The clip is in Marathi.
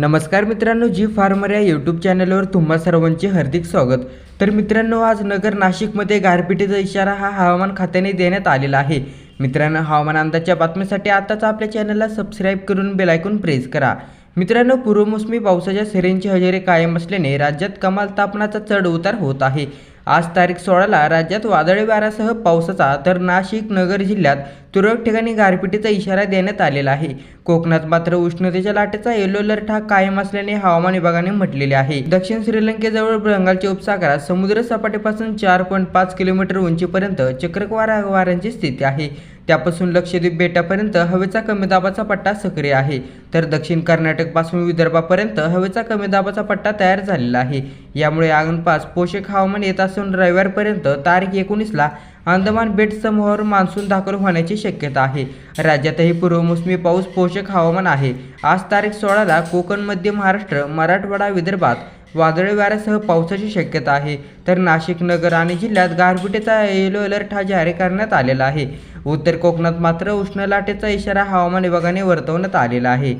नमस्कार मित्रांनो जी फार्मर या यूट्यूब चॅनलवर तुम्हा सर्वांचे हार्दिक स्वागत. तर मित्रांनो आज नगर नाशिकमध्ये गारपिटीचा इशारा हा हवामान खात्याने देण्यात आलेला आहे. मित्रांनो हवामान अंदाजच्या बातमीसाठी आताच आपल्या चॅनलला सबस्क्राईब करून बेलायकून प्रेस करा. मित्रांनो पूर्वमोसमी पावसाच्या सरींची हजेरी कायम असल्याने राज्यात कमाल तापमानाचा चढ उतार होत आहे. आज तारीख सोळाला राज्यात वादळी वाऱ्यासह पावसाचा तर नाशिक नगर जिल्ह्यात तुरळक ठिकाणी गारपिटीचा इशारा देण्यात आलेला आहे. कोकणात मात्र उष्णतेच्या लाटेचा येलो अलर्ट हा कायम असल्याने हवामान विभागाने म्हटलेले आहे. दक्षिण श्रीलंकेजवळ बंगालच्या उपसागरात समुद्र सपाटीपासून चार पॉईंट पाच किलोमीटर उंचीपर्यंत चक्रवारा वाऱ्यांची स्थिती आहे. त्यापासून लक्षद्वीप बेटापर्यंत हवेचा कमी दाबाचा पट्टा सक्रिय आहे. तर दक्षिण कर्नाटकपासून विदर्भापर्यंत हवेचा कमी दाबाचा पट्टा तयार झालेला आहे. यामुळे आगनपास पोषक हवामान येत असून रविवारपर्यंत तारीख एकोणीसला अंदमान बेट समूहावर मान्सून दाखल होण्याची शक्यता आहे. राज्यातही पूर्वमोसमी पाऊस पोषक हवामान आहे. आज तारीख सोळाला कोकण मध्य महाराष्ट्र मराठवाडा विदर्भात वादळी वाऱ्यासह पावसाची शक्यता आहे. तर नाशिक नगर आणि जिल्ह्यात गारपिटीचा येलो अलर्ट हा जारी करण्यात आलेला आहे. उत्तर कोकणात मात्र उष्ण लाटेचा इशारा हवामान विभागाने वर्तवण्यात आलेला आहे.